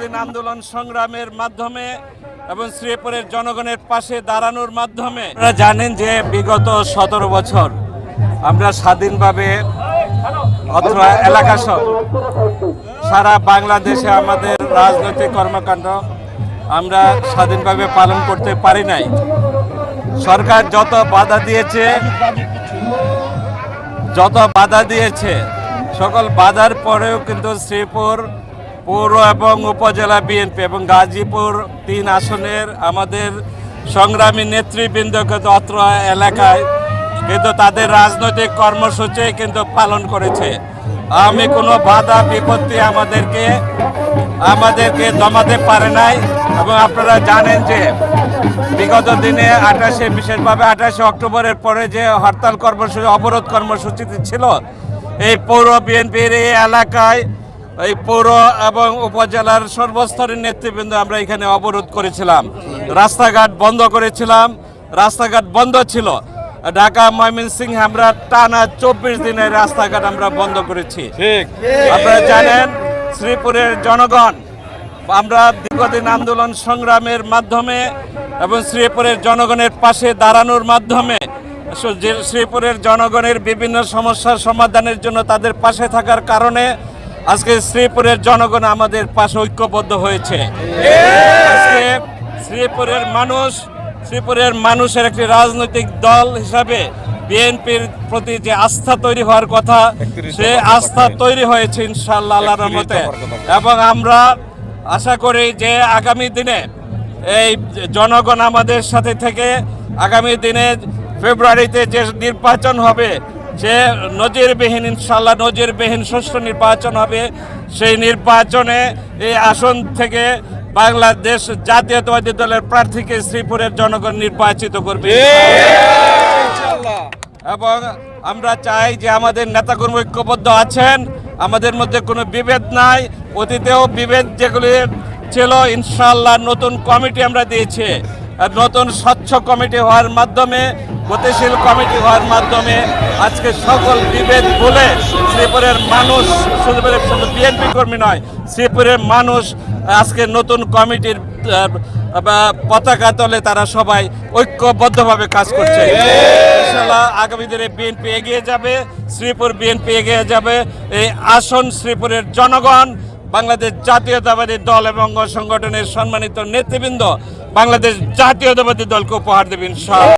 দিন আন্দোলন সংগ্রামের মাধ্যমে এবং শ্রীপুরের জনগণের পাশে দাঁড়ানোর মাধ্যমে। আপনারা জানেন যে বিগত সতেরো বছর আমরা স্বাধীনভাবে এলাকা সহ সারা বাংলাদেশে আমাদের রাজনৈতিক কর্মকাণ্ড আমরা স্বাধীনভাবে পালন করতে পারি নাই। সরকার যত বাধা দিয়েছে, যত বাধা দিয়েছে, সকল বাধার পরেও কিন্তু শ্রীপুর পৌর এবং উপজেলা বিএনপি এবং গাজীপুর তিন আসনের আমাদের সংগ্রামী নেতৃবৃন্দ কিন্তু অত্র এলাকায় কিন্তু তাদের রাজনৈতিক কর্মসূচি কিন্তু পালন করেছে। আমি কোনো বাধা বিপত্তি আমাদেরকে আমাদেরকে দমাতে পারে নাই এবং আপনারা জানেন যে বিগত দিনে আঠাশে, বিশেষভাবে আঠাশে অক্টোবরের পরে যে হরতাল কর্মসূচি, অবরোধ কর্মসূচিতে ছিল, এই পৌর বিএনপির এই এলাকায় এই পৌর এবং উপজেলার সর্বস্তরের নেতৃবৃন্দ আমরা এখানে অবরোধ করেছিলাম। রাস্তাঘাট বন্ধ করেছিলাম। রাস্তাঘাট বন্ধ ছিল। ঢাকা ময়মনসিংহ আমরা টানা চব্বিশ দিনের রাস্তাঘাট আমরা বন্ধ করেছি। ঠিক। আপনারা জানেন শ্রীপুরের জনগণ আমরা দীর্ঘদিন আন্দোলন সংগ্রামের মাধ্যমে এবং শ্রীপুরের জনগণের পাশে দাঁড়ানোর মাধ্যমে শ্রীপুরের জনগণের বিভিন্ন সমস্যার সমাধানের জন্য তাদের পাশে থাকার কারণে আজকে শ্রীপুরের জনগণ আমাদের পাশে ঐক্যবদ্ধ হয়েছে। আজকে শ্রীপুরের মানুষ শ্রীপুরের মানুষের একটি রাজনৈতিক দল হিসাবে বিএনপির প্রতি যে আস্থা তৈরি হওয়ার কথা সে আস্থা তৈরি হয়েছে ইনশাআল্লাহ আল্লাহর রহমতে। এবং আমরা আশা করি যে আগামী দিনে এই জনগণ আমাদের সাথে থেকে আগামী দিনে ফেব্রুয়ারিতে যে নির্বাচন হবে যে নজিরবিহীন ইনশাল্লাহ নজিরবিহীন সুষ্ঠু নির্বাচন হবে। সেই নির্বাচনে এই আসন থেকে বাংলাদেশ জাতীয়তাবাদী দলের প্রার্থীকে শ্রীপুরের জনগণ নির্বাচিত করবে। এবং আমরা চাই যে আমাদের নেতাকর্মী ঐক্যবদ্ধ আছেন আমাদের মধ্যে কোনো বিভেদ নাই অতীতেও বিভেদ যেগুলি ছিল ইনশাল্লাহ নতুন কমিটি আমরা দিয়েছি। আর নতুন স্বচ্ছ কমিটি হওয়ার মাধ্যমে গতিশীল কমিটি হওয়ার মাধ্যমে আজকে সকল বিভেদ বলে শ্রীপুরের মানুষ শুধু বিএনপি কর্মী নয়, শ্রীপুরের মানুষ, আজকে নতুন কমিটির পতাকা তলে তারা সবাই ঐক্যবদ্ধভাবে কাজ করছে। আগামী দিনে বিএনপি এগিয়ে যাবে, শ্রীপুর বিএনপি এগিয়ে যাবে। এই আসন শ্রীপুরের জনগণ, বাংলাদেশ জাতীয়তাবাদী দল এবং সংগঠনের সম্মানিত নেতৃবৃন্দ, বাংলাদেশ জাতীয়তাবাদী দলকে উপহার দেবে ইনশাআল্লাহ।